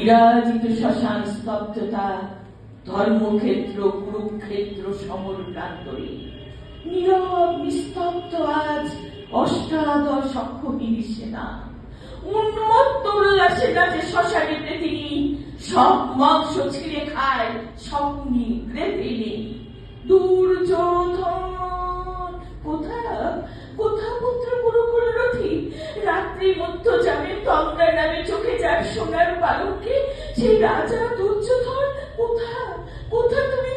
বিরাজিত শ্মশান স্তব্ধতা, ধর্মক্ষেত্র, কুরুক্ষেত্র সমর প্রান্তরে নীরব, নিস্তব্ধ আজ অষ্টাদশ অক্ষহীন সেনা উন্মত্ত উল্লাসে কাছে শ্মশানেতে তিনি সব মাংস ছিঁড়ে খায় স্বপ্নে যার বালককে সেই রাজা দুর্যোধন কোথা কোথা তুমি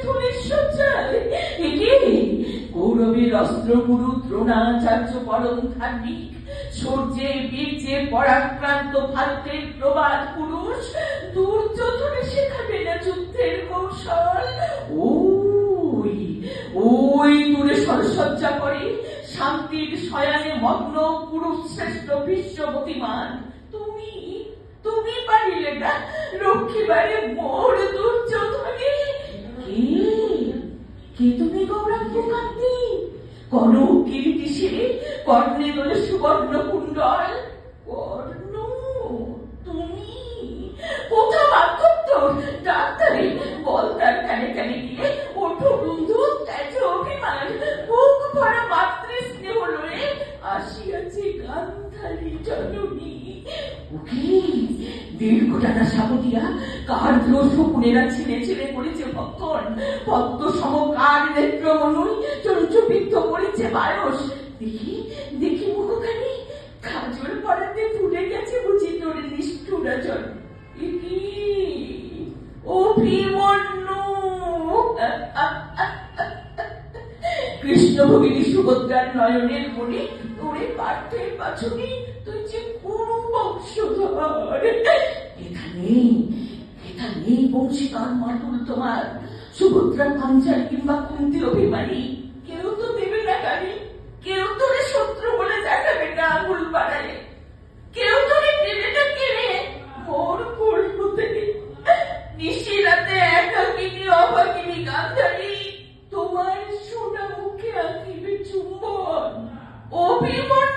কৌরবের অস্ত্রগুরু দ্রোণাচার্য পরম ধার্মিক সূর্যে বীর্যে পরাক্রান্ত ভারতের প্রবাদ পুরুষ, দুর্যোধনে শেখাবে না যুদ্ধের কৌশল? ওই ওই দূরে সরসজ্জা করে শান্তির শয়ানে মগ্ন পুরুষ শ্রেষ্ঠ তুমি পারিলে না রক্ষিবারে মোর দুর্যোধনে কি? কি তুমি গৌরাঙ্গ কান্তি কনক কিরিটি সেরে কর্ণে দোলে সুবর্ণ কুণ্ডল কর্ণ দীর্ঘ টানা সাবটিয়া কার দ্রোষ পুনেরা ছিঁড়ে ছিঁড়ে পড়েছে ভক্ষণ। পদ্ম সম কার নেত্র মনুই চঞ্চুবিদ্ধ করেছে বায়স। দেখি দেখি মুখখানি। কাজল পড়াতে ভুলে গেছে বুঝি তোর নিষ্ঠুরাচর কি? অভিমন্যু কৃষ্ণ ভগিনী সুভদ্রার নয়নের মনে তোরে পার্থের বাছুনি তুই যে পুরু বংশধর বংশীধর মাতুল তোমার। সুভদ্রা পাঞ্চাল কিংবা কুন্তি অভিমানী, কেউ তো দেবে না গাড়ি কেউ তো রে শত্রু বলে দেখাবে না আঙুল বাড়ালে। কেউ তো রে না কেড়ে মোর কোল হতে। নিশি রাতে একাকিনী, অভাগিনী গান্ধারি, তোমার সোনা মুখে আঁকিবে চুম্বন। অভিমন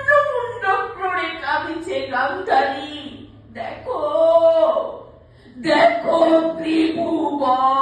o